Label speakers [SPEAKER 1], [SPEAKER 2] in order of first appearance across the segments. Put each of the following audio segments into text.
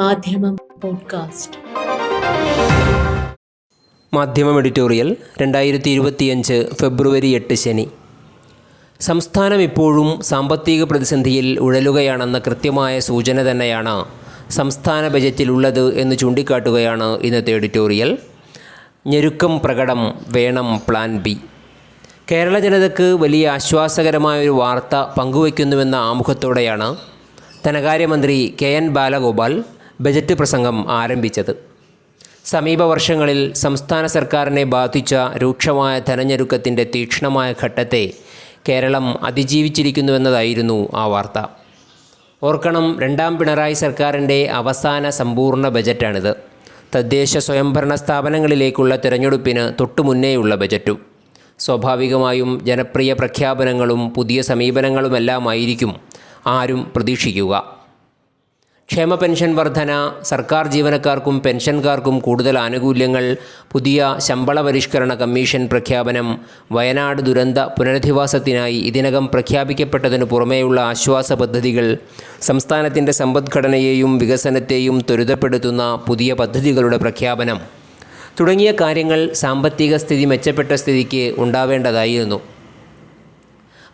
[SPEAKER 1] മാധ്യമം പോഡ്കാസ്റ്റ് മാധ്യമം എഡിറ്റോറിയൽ രണ്ടായിരത്തി ഇരുപത്തിയഞ്ച് ഫെബ്രുവരി എട്ട് ശനി സംസ്ഥാനം ഇപ്പോഴും സാമ്പത്തിക പ്രതിസന്ധിയിൽ ഉഴലുകയാണെന്ന കൃത്യമായ സൂചന തന്നെയാണ് സംസ്ഥാന ബജറ്റിലുള്ളത് എന്ന് ചൂണ്ടിക്കാട്ടുകയാണ് ഇന്നത്തെ എഡിറ്റോറിയൽ ഞെരുക്കം പ്രകടം വേണം പ്ലാൻ ബി കേരള ജനതയ്ക്ക് വലിയ ആശ്വാസകരമായ ഒരു വാർത്ത പങ്കുവയ്ക്കുന്നുവെന്ന ആമുഖത്തോടെയാണ് ധനകാര്യമന്ത്രി കെ എൻ ബാലഗോപാൽ ബജറ്റ് പ്രസംഗം ആരംഭിച്ചത് സമീപ വർഷങ്ങളിൽ സംസ്ഥാന സർക്കാരിനെ ബാധിച്ച രൂക്ഷമായ ധനഞ്ഞെരുക്കത്തിൻ്റെ തീക്ഷ്ണമായ ഘട്ടത്തെ കേരളം അതിജീവിച്ചിരിക്കുന്നുവെന്നതായിരുന്നു ആ വാർത്ത ഓർക്കണം രണ്ടാം പിണറായി സർക്കാരിൻ്റെ അവസാന സമ്പൂർണ്ണ ബജറ്റാണിത് തദ്ദേശ സ്വയംഭരണ സ്ഥാപനങ്ങളിലേക്കുള്ള തിരഞ്ഞെടുപ്പിന് തൊട്ടുമുന്നേയുള്ള ബജറ്റും സ്വാഭാവികമായും ജനപ്രിയ പ്രഖ്യാപനങ്ങളും പുതിയ സമീപനങ്ങളുമെല്ലാമായിരിക്കും ആരും പ്രതീക്ഷിക്കുക ക്ഷേമ പെൻഷൻ വർധന സർക്കാർ ജീവനക്കാർക്കും പെൻഷൻകാർക്കും കൂടുതൽ ആനുകൂല്യങ്ങൾ പുതിയ ശമ്പള പരിഷ്കരണ കമ്മീഷൻ പ്രഖ്യാപനം വയനാട് ദുരന്ത പുനരധിവാസത്തിനായി ഇതിനകം പ്രഖ്യാപിക്കപ്പെട്ടതിനു പുറമേയുള്ള ആശ്വാസ പദ്ധതികൾ സംസ്ഥാനത്തിൻ്റെ സമ്പദ്ഘടനയെയും വികസനത്തെയും ത്വരിതപ്പെടുത്തുന്ന പുതിയ പദ്ധതികളുടെ പ്രഖ്യാപനം തുടങ്ങിയ കാര്യങ്ങൾ സാമ്പത്തിക സ്ഥിതി മെച്ചപ്പെട്ട സ്ഥിതിക്ക് ഉണ്ടാവേണ്ടതായിരുന്നു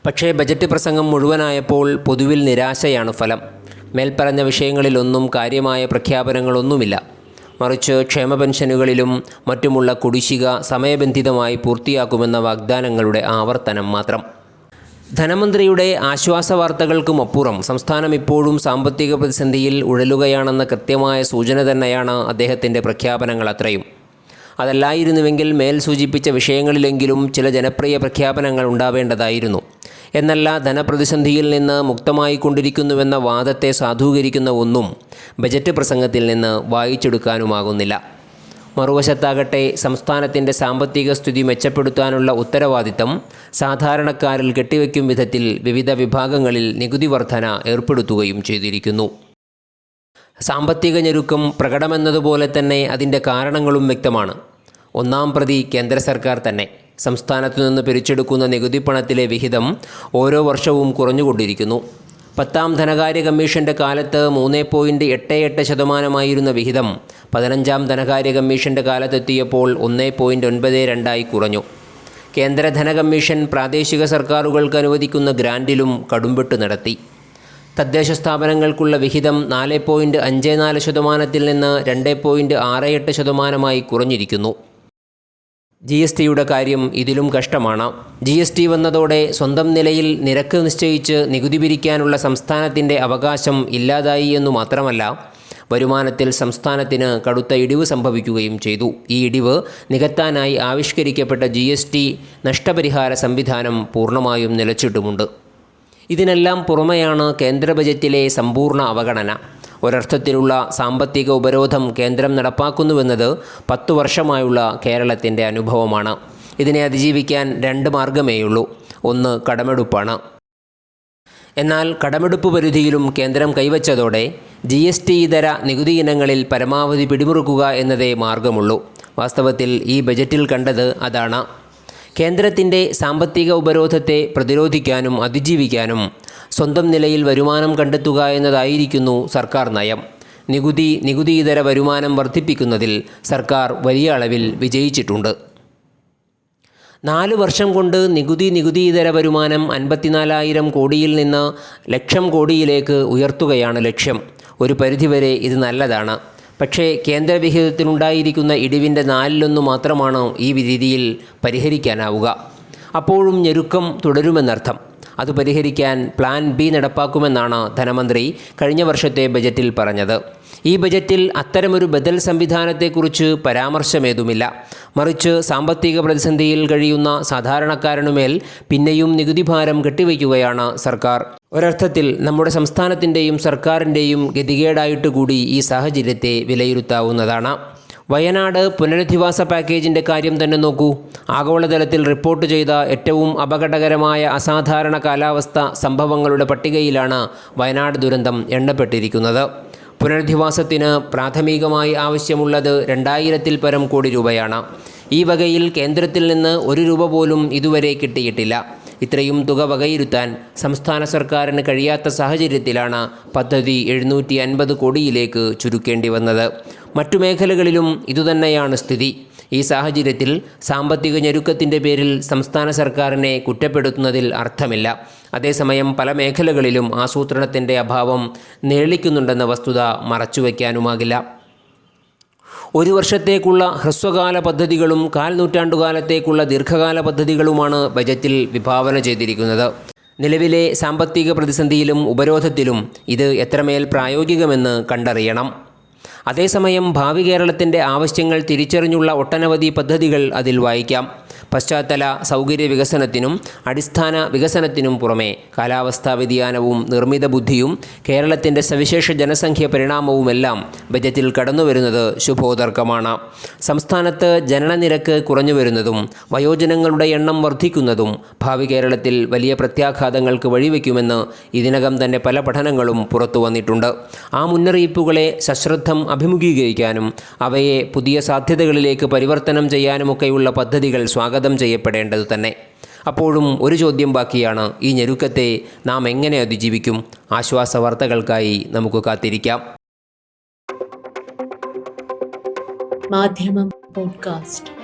[SPEAKER 1] പക്ഷേ ബജറ്റ് പ്രസംഗം മുഴുവനായപ്പോൾ പൊതുവിൽ നിരാശയാണ് ഫലം മേൽപ്പറഞ്ഞ വിഷയങ്ങളിലൊന്നും കാര്യമായ പ്രഖ്യാപനങ്ങളൊന്നുമില്ല മറിച്ച് ക്ഷേമ പെൻഷനുകളിലും മറ്റുമുള്ള കുടിശ്ശിക സമയബന്ധിതമായി പൂർത്തിയാക്കുമെന്ന വാഗ്ദാനങ്ങളുടെ ആവർത്തനം മാത്രം ധനമന്ത്രിയുടെ ആശ്വാസ വാർത്തകൾക്കുമപ്പുറം സംസ്ഥാനം ഇപ്പോഴും സാമ്പത്തിക പ്രതിസന്ധിയിൽ ഉഴലുകയാണെന്ന കൃത്യമായ സൂചന തന്നെയാണ് അദ്ദേഹത്തിൻ്റെ പ്രഖ്യാപനങ്ങൾ അത്രയും അതല്ലായിരുന്നുവെങ്കിൽ മേൽ സൂചിപ്പിച്ച വിഷയങ്ങളിലെങ്കിലും ചില ജനപ്രിയ പ്രഖ്യാപനങ്ങൾ ഉണ്ടാവേണ്ടതായിരുന്നു എന്നല്ല ധനപ്രതിസന്ധിയിൽ നിന്ന് മുക്തമായിക്കൊണ്ടിരിക്കുന്നുവെന്ന വാദത്തെ സാധൂകരിക്കുന്ന ഒന്നും ബജറ്റ് പ്രസംഗത്തിൽ നിന്ന് വായിച്ചെടുക്കാനുമാകുന്നില്ല മറുവശത്താകട്ടെ സംസ്ഥാനത്തിൻ്റെ സാമ്പത്തിക സ്ഥിതി മെച്ചപ്പെടുത്താനുള്ള ഉത്തരവാദിത്തം സാധാരണക്കാരിൽ കെട്ടിവയ്ക്കും വിധത്തിൽ വിവിധ വിഭാഗങ്ങളിൽ നികുതി വർധന ഏർപ്പെടുത്തുകയും ചെയ്തിരിക്കുന്നു സാമ്പത്തിക ഞെരുക്കം പ്രകടമെന്നതുപോലെ തന്നെ അതിൻ്റെ കാരണങ്ങളും വ്യക്തമാണ് ഒന്നാം പ്രതി കേന്ദ്ര സർക്കാർ തന്നെ സംസ്ഥാനത്തു നിന്ന് പിരിച്ചെടുക്കുന്ന നികുതി പണത്തിലെ വിഹിതം ഓരോ വർഷവും കുറഞ്ഞുകൊണ്ടിരിക്കുന്നു പത്താം ധനകാര്യ കമ്മീഷൻ്റെ കാലത്ത് മൂന്ന് പോയിൻറ്റ് എട്ട് എട്ട് ശതമാനമായിരുന്ന വിഹിതം പതിനഞ്ചാം ധനകാര്യ കമ്മീഷൻ്റെ കാലത്തെത്തിയപ്പോൾ ഒന്ന് പോയിൻറ്റ് ഒൻപത് രണ്ടായി കുറഞ്ഞു കേന്ദ്ര ധനകമ്മീഷൻ പ്രാദേശിക സർക്കാരുകൾക്ക് അനുവദിക്കുന്ന ഗ്രാൻഡിലും കടുംപെട്ട് നടത്തി തദ്ദേശ സ്ഥാപനങ്ങൾക്കുള്ള വിഹിതം നാല് പോയിൻറ്റ് അഞ്ച് നാല് ശതമാനത്തിൽ നിന്ന് രണ്ട് പോയിൻറ്റ് ആറ് എട്ട് ശതമാനമായി കുറഞ്ഞിരിക്കുന്നു ജി എസ് ടിയുടെ കാര്യം ഇതിലും കഷ്ടമാണ് ജി എസ് ടി വന്നതോടെ സ്വന്തം നിലയിൽ നിരക്ക് നിശ്ചയിച്ച് നികുതി പിരിക്കാനുള്ള സംസ്ഥാനത്തിൻ്റെ അവകാശം ഇല്ലാതായി എന്നു മാത്രമല്ല വരുമാനത്തിൽ സംസ്ഥാനത്തിന് കടുത്ത ഇടിവ് സംഭവിക്കുകയും ചെയ്തു ഈ ഇടിവ് നികത്താനായി ആവിഷ്കരിക്കപ്പെട്ട ജി എസ് ടി നഷ്ടപരിഹാര സംവിധാനം പൂർണ്ണമായും നിലച്ചിട്ടുമുണ്ട് ഇതിനെല്ലാം പുറമെയാണ് കേന്ദ്ര ബജറ്റിലെ സമ്പൂർണ്ണ അവഗണന ഒരർത്ഥത്തിലുള്ള സാമ്പത്തിക ഉപരോധം കേന്ദ്രം നടപ്പാക്കുന്നുവെന്നത് പത്തു വർഷമായുള്ള കേരളത്തിൻ്റെ അനുഭവമാണ് ഇതിനെ അതിജീവിക്കാൻ രണ്ട് മാർഗമേയുള്ളൂ ഒന്ന് കടമെടുപ്പാണ് എന്നാൽ കടമെടുപ്പ് പരിധിയിലും കേന്ദ്രം കൈവച്ചതോടെ ജി എസ് ടി ഇതര നികുതി ഇനങ്ങളിൽ പരമാവധി പിടിമുറുക്കുക എന്നതേ മാർഗമുള്ളൂ വാസ്തവത്തിൽ ഈ ബജറ്റിൽ കണ്ടത് അതാണ് കേന്ദ്രത്തിൻ്റെ സാമ്പത്തിക ഉപരോധത്തെ പ്രതിരോധിക്കാനും അതിജീവിക്കാനും സ്വന്തം നിലയിൽ വരുമാനം കണ്ടെത്തുക എന്നതായിരിക്കുന്നു സർക്കാർ നയം നികുതി നികുതിയിതര വരുമാനം വർദ്ധിപ്പിക്കുന്നതിൽ സർക്കാർ വലിയ അളവിൽ വിജയിച്ചിട്ടുണ്ട് നാല് വർഷം കൊണ്ട് നികുതി നികുതിയിതര വരുമാനം അൻപത്തിനാലായിരം കോടിയിൽ നിന്ന് ലക്ഷം കോടിയിലേക്ക് ഉയർത്തുകയാണ് ലക്ഷ്യം ഒരു പരിധിവരെ ഇത് നല്ലതാണ് പക്ഷേ കേന്ദ്രവിഹിതത്തിലുണ്ടായിരിക്കുന്ന ഇടിവിൻ്റെ നാലിലൊന്ന് മാത്രമാണ് ഈ രീതിയിൽ പരിഹരിക്കാനാവുക അപ്പോഴും ഞെരുക്കം തുടരുമെന്നർത്ഥം അത് പരിഹരിക്കാൻ പ്ലാൻ ബി നടപ്പാക്കുമെന്നാണ് ധനമന്ത്രി കഴിഞ്ഞ വർഷത്തെ ബജറ്റിൽ പറഞ്ഞത് ഈ ബജറ്റിൽ അത്തരമൊരു ബദൽ സംവിധാനത്തെക്കുറിച്ച് പരാമർശമേതുമില്ല മറിച്ച് സാമ്പത്തിക പ്രതിസന്ധിയിൽ കഴിയുന്ന സാധാരണക്കാരനുമേൽ പിന്നെയും നികുതി ഭാരം കെട്ടിവയ്ക്കുകയാണ് സർക്കാർ ഒരർത്ഥത്തിൽ നമ്മുടെ സംസ്ഥാനത്തിൻ്റെയും സർക്കാരിൻ്റെയും ഗതികേടായിട്ട് കൂടി ഈ സാഹചര്യത്തെ വിലയിരുത്താവുന്നതാണ് വയനാട് പുനരധിവാസ പാക്കേജിൻ്റെ കാര്യം തന്നെ നോക്കൂ ആഗോളതലത്തിൽ റിപ്പോർട്ട് ചെയ്ത ഏറ്റവും അപകടകരമായ അസാധാരണ കാലാവസ്ഥ സംഭവങ്ങളുടെ പട്ടികയിലാണ് വയനാട് ദുരന്തം എണ്ണപ്പെട്ടിരിക്കുന്നത് പുനരധിവാസത്തിന് പ്രാഥമികമായി ആവശ്യമുള്ളത് രണ്ടായിരത്തിൽ പരം കോടി രൂപയാണ് ഈ വകയിൽ കേന്ദ്രത്തിൽ നിന്ന് ഒരു രൂപ പോലും ഇതുവരെ കിട്ടിയിട്ടില്ല ഇത്രയും തുക വകയിരുത്താൻ സംസ്ഥാന സർക്കാരിന് കഴിയാത്ത സാഹചര്യത്തിലാണ് പദ്ധതി എഴുന്നൂറ്റി അൻപത് കോടിയിലേക്ക് ചുരുക്കേണ്ടി വന്നത് മറ്റു മേഖലകളിലും ഇതുതന്നെയാണ് സ്ഥിതി ഈ സാഹചര്യത്തിൽ സാമ്പത്തിക ഞെരുക്കത്തിൻ്റെ പേരിൽ സംസ്ഥാന സർക്കാരിനെ കുറ്റപ്പെടുത്തുന്നതിൽ അർത്ഥമില്ല അതേസമയം പല മേഖലകളിലും ആസൂത്രണത്തിൻ്റെ അഭാവം നേളിക്കുന്നുണ്ടെന്ന വസ്തുത മറച്ചുവെക്കാനുമാകില്ല ഒരു വർഷത്തേക്കുള്ള ഹ്രസ്വകാല പദ്ധതികളും കാൽ നൂറ്റാണ്ടുകാലത്തേക്കുള്ള ദീർഘകാല പദ്ധതികളുമാണ് ബജറ്റിൽ വിഭാവന ചെയ്തിരിക്കുന്നത് നിലവിലെ സാമ്പത്തിക പ്രതിസന്ധിയിലും ഉപരോധത്തിലും ഇത് എത്രമേൽ പ്രായോഗികമെന്ന് കണ്ടറിയണം അതേസമയം ഭാവി കേരളത്തിൻ്റെ ആവശ്യങ്ങൾ തിരിച്ചറിഞ്ഞുള്ള ഒട്ടനവധി പദ്ധതികൾ അതിൽ വായിക്കാം പശ്ചാത്തല സൗകര്യ വികസനത്തിനും അടിസ്ഥാന വികസനത്തിനും പുറമെ കാലാവസ്ഥാ വ്യതിയാനവും നിർമ്മിത ബുദ്ധിയും കേരളത്തിൻ്റെ സവിശേഷ ജനസംഖ്യ പരിണാമവുമെല്ലാം ബജറ്റിൽ കടന്നുവരുന്നത് ശുഭോദർക്കമാണ് സംസ്ഥാനത്ത് ജനനനിരക്ക് കുറഞ്ഞു വരുന്നതും വയോജനങ്ങളുടെ എണ്ണം വർദ്ധിക്കുന്നതും ഭാവി കേരളത്തിൽ വലിയ പ്രത്യാഘാതങ്ങൾക്ക് വഴിവെക്കുമെന്ന് ഇതിനകം തന്നെ പല പഠനങ്ങളും പുറത്തു വന്നിട്ടുണ്ട് ആ മുന്നറിയിപ്പുകളെ സശ്രദ്ധം അഭിമുഖീകരിക്കാനും അവയെ പുതിയ സാധ്യതകളിലേക്ക് പരിവർത്തനം ചെയ്യാനുമൊക്കെയുള്ള പദ്ധതികൾ സ്വാഗതം സ്വാഗതം ചെയ്യപ്പെടേണ്ടത് തന്നെ അപ്പോഴും ഒരു ചോദ്യം ബാക്കിയാണ് ഈ ഞെരുക്കത്തെ നാം എങ്ങനെ അതിജീവിക്കും ആശ്വാസ വാർത്തകൾക്കായി നമുക്ക് കാത്തിരിക്കാം മാധ്യമം പോഡ്കാസ്റ്റ്